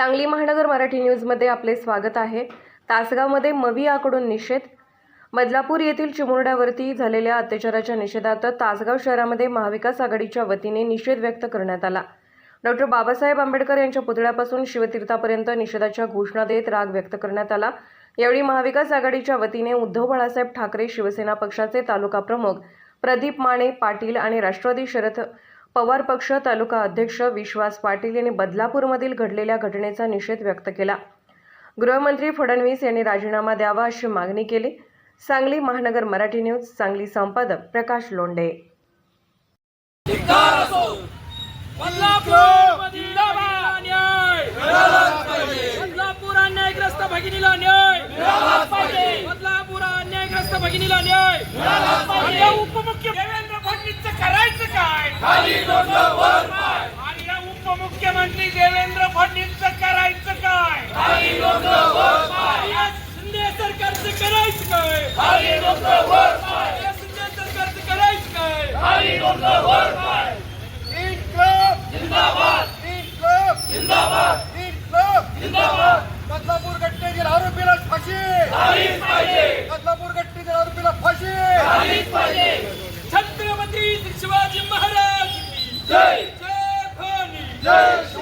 सांगली महानगर मराठी न्यूजमध्ये आपले स्वागत आहे. तासगावमध्ये मवियाकडून निषेध. बदलापूर येथील चिमुरड्यावरती झालेल्या अत्याचाराच्या निषेधार्थ तासगाव शहरामध्ये महाविकास आघाडीच्या वतीने निषेध व्यक्त करण्यात आला. डॉक्टर बाबासाहेब आंबेडकर यांच्या पुतळ्यापासून शिवतीर्थापर्यंत निषेधाच्या घोषणा देत राग व्यक्त करण्यात आला. यावेळी महाविकास आघाडीच्या वतीने उद्धव बाळासाहेब ठाकरे शिवसेना पक्षाचे तालुका प्रमुख प्रदीप माने पाटील आणि राष्ट्रवादी शरद पवार पक्ष तालुका अध्यक्ष विश्वास पाटील यांनी बदलापूरमधील घडलेल्या घटनेचा निषेध व्यक्त केला. गृहमंत्री फडणवीस यांनी राजीनामा द्यावा अशी मागणी केली. सांगली महानगर मराठी न्यूज सांगली संपादक प्रकाश लोंढे. बदलापूर जिंदाबाद न्याय. बदलापूर अन्यायग्रस्त भगिनीला न्याय. आणि या उपमुख्यमंत्री देवेंद्र फडणवीस करायचं काय? या शिंदे सरकारचं करायचं काय? या शिंदे सरकारचं करायचं काय? तीन क्लब तीन क्लब तीन क्लब बदलापूर गट्टेतील आरोपीला फाशी. बदलापूर गट्टेतील आरोपीला फाशी. छत्रपती शिवाजी महाराज Yes.